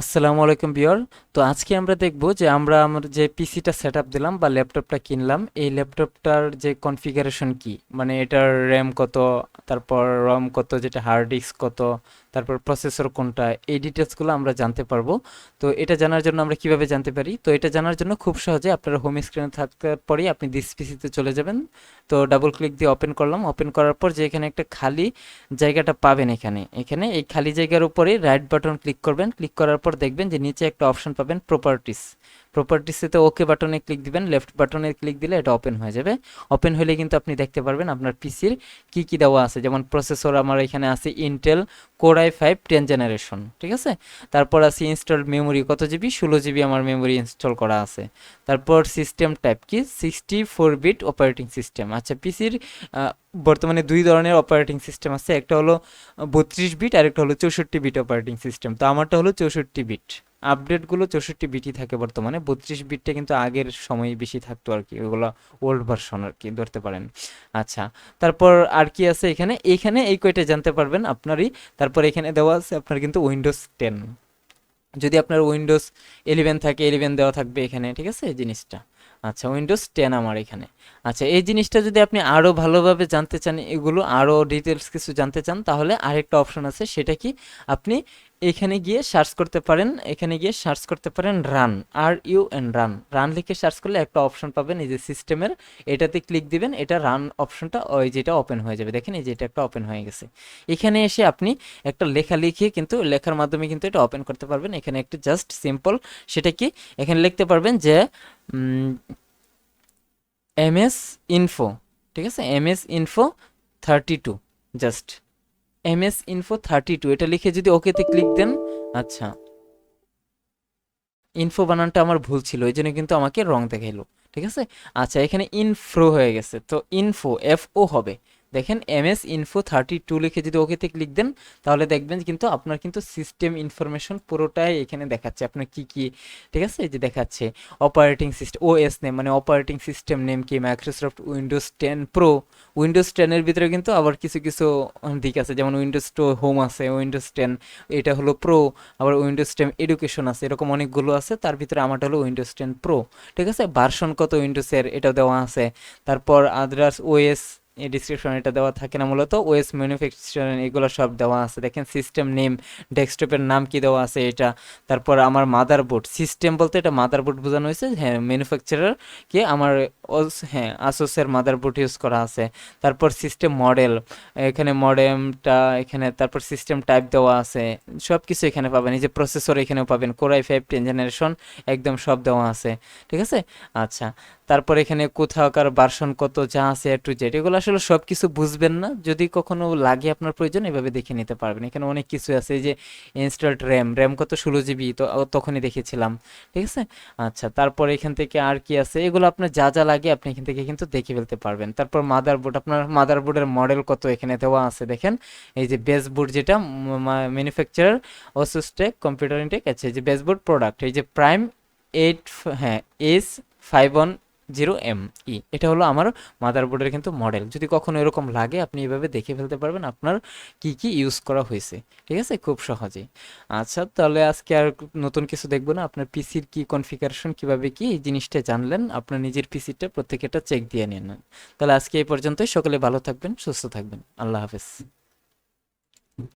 আসসালামু আলাইকুম বিয়র তো আজকে আমরা দেখব যে আমরা আমার যে পিসিটা সেট দিলাম বা ল্যাপটপটা কিনলাম, এই ল্যাপটপটার যে কনফিগারেশন কি? মানে এটার র্যাম কত, তারপর রম কত, যেটা হার্ড ডিস্ক কত, তারপর প্রসেসর কোনটা, এই ডিটেলসগুলো আমরা জানতে পারব। তো এটা জানার জন্য আমরা কীভাবে জানতে পারি? তো এটা জানার জন্য খুব সহজে আপনার হোম স্ক্রিনে থাকার পরেই আপনি দিস পিসিতে চলে যাবেন। তো ডাবল ক্লিক দিয়ে ওপেন করলাম। ওপেন করার পর যে এখানে একটা খালি জায়গাটা পাবেন এখানে। এখানে এই খালি জায়গার উপরে রাইট বাটন ক্লিক করবেন। ক্লিক করার পর দেখবেন যে নিচে একটা অপশন পাবেন প্রপার্টিস প্রপার্টিসেতে ওকে বাটনে ক্লিক দিবেন লেফট বাটনে ক্লিক দিলে এটা ওপেন হয়ে যাবে। ওপেন হলে কিন্তু আপনি দেখতে পারবেন আপনার পিসির কি কি দেওয়া আছে। যেমন প্রসেসর আমার এখানে আছে Intel core I five ten generation ঠিক আছে? তারপর আছে ইনস্টল মেমোরি কত জিবি ষোলো জিবি আমার মেমোরি ইনস্টল করা আছে। তারপর সিস্টেম টাইপ কি? Sixty four bit operating system আচ্ছা পিসির বর্তমানে দুই ধরনের অপারেটিং সিস্টেম আছে। একটা হলো বত্রিশ বিট আর একটা হলো চৌষট্টি বিট অপারেটিং সিস্টেম তো আমারটা হলো চৌষট্টি বিট আপডেটগুলো চৌষট্টি বিটই থাকে বর্তমানে। বত্রিশ বিটটা কিন্তু আগের সময় বেশি থাকতো আর কি, ওগুলো ওল্ড ভার্সন আর কি, ধরতে পারেন। আচ্ছা তারপর আর কি আছে এখানে? এইখানে এই কয়টা জানতে পারবেন আপনারই। তারপর এখানে দেওয়া আছে আপনার কিন্তু উইন্ডোজ টেন যদি আপনার উইন্ডোজ ইলেভেন থাকে ইলেভেন দেওয়া থাকবে এখানে, ঠিক আছে? এই জিনিসটা। আচ্ছা উইন্ডোজ টেন আমার এখানে। আচ্ছা এই জিনিসটা যদি আপনি আরও ভালোভাবে জানতে চান, এগুলো আরও ডিটেলস কিছু জানতে চান, তাহলে আরেকটা অপশন আছে, সেটা কি? আপনি এখানে গিয়ে সার্চ করতে পারেন, এখানে গিয়ে সার্চ করতে পারেন run R U N run run লিখে সার্চ করলে একটা অপশন পাবেন এই যে সিস্টেমের এটাতে ক্লিক দিবেন, এটা রান অপশনটা ওই যেটা ওপেন হয়ে যাবে। দেখেন এই যে এটা একটা ওপেন হয়ে গেছে। এখানে এসে আপনি একটা লেখা লিখে কিন্তু লেখার মাধ্যমে কিন্তু এটা ওপেন করতে পারবেন। এখানে একটু জাস্ট সিম্পল সেটা কি? এখানে লিখতে পারবেন যে এম এস ইনফো ঠিক আছে? M S info thirty two just M S info thirty two এটা লিখে যদি ওকেতে ক্লিক দেন আচ্ছা। ইনফো বানানটা আমার ভুল ছিল এই জন্য কিন্তু আমাকে রং দেখাইলো, ঠিক আছে? আচ্ছা এখানে ইনফ্রো হয়ে গেছে, তো ইনফো এফ ও হবে। দেখেন M S info thirty two লিখে যদি ওকেতে ক্লিক দেন, তাহলে দেখবেন কিন্তু আপনার কিন্তু সিস্টেম ইনফরমেশন পুরোটাই এখানে দেখাচ্ছে। আপনার কি কি, ঠিক আছে? এই যে দেখাচ্ছে operating system O S name মানে অপারেটিং সিস্টেম নেম কি? Microsoft Windows ten pro Windows টেনের ভিতরে কিন্তু আবার কিছু কিছু দিক আছে, যেমন উইন্ডোজ টো হোম আছে উইন্ডোজ টেন এটা হলো প্রো আবার উইন্ডোজ টেন এডুকেশন আছে, এরকম অনেকগুলো আছে। তার ভিতরে আমারটা হলো উইন্ডোজ টেন প্রো ঠিক আছে? ভার্সন কত উইন্ডোজের এটা দেওয়া আছে। তারপর আদার্স এই ডিসক্রিপশন এটা দেওয়া থাকে না, মূলত ওএস ম্যানুফ্যাকচারিং এগুলো সব দেওয়া আছে। দেখেন সিস্টেম নেম ডেস্কটপের নাম কি দেওয়া আছে এটা। তারপর আমার মাদারবোর্ড সিস্টেম বলতে এটা মাদারবোর্ড বোঝানো হয়েছে। হ্যাঁ ম্যানুফ্যাকচারার কে আমার হ্যাঁ আসোসের মাদারবোর্ড ইউজ করা আছে। তারপর সিস্টেম মডেল এখানে মডেমটা এখানে তারপর সিস্টেম টাইপ দেওয়া আছে। সব কিছু এখানে পাবেন। এই যে প্রসেসর এখানেও পাবেন। কোরাই ফাইভ টেন জেনারেশন একদম সব দেওয়া আছে। ঠিক আছে? আচ্ছা। তারপর এখানে কোথাকার ভার্সন কত যা আছে টু জেড এগুলো আসলে সব কিছু বুঝবেন না। যদি কখনো লাগে আপনার প্রয়োজন, এভাবে দেখে নিতে পারবেন। এখানে অনেক কিছু আছে, এই যে ইনস্টলড র্যাম র্যাম কত ষোলো জিবি তো তখনই দেখেছিলাম। ঠিক আছে? আচ্ছা তারপর এখান থেকে আর কি আছে? এগুলো আপনার যা যা লাগে, আপনি এখান থেকে কিন্তু দেখে ফেলতে পারবেন। তারপর মাদারবোর্ড আপনার মাদারবোর্ডের মডেল কত এখানে দেওয়া আছে দেখেন? এই যে বেসবোর্ড যেটা ম্যানুফ্যাকচারার অসুস্টেক কম্পিউটার ইনটেক আছে যে বেসবোর্ড প্রোডাক্ট এই যে প্রাইম এইট হ্যাঁ S five one zero M E. এটা হলো আমার মাদারবোর্ডের কিন্তু মডেল যদি কখনো এরকম লাগে, আপনি এভাবে দেখে ফেলতে পারবেন আপনার কি কি ইউজ করা হয়েছে। ঠিক আছে? খুব সহজেই। আচ্ছা তাহলে আজকে আর নতুন কিছু দেখব না। আপনার পিসির কি কনফিগারেশন কীভাবে কি এই জিনিসটা জানলেন, আপনার নিজের পিসিটা প্রত্যেকেটা চেক দিয়ে নিন। তাহলে আজকে এই পর্যন্তই। সকলে ভালো থাকবেন, সুস্থ থাকবেন। আল্লাহ হাফেজ।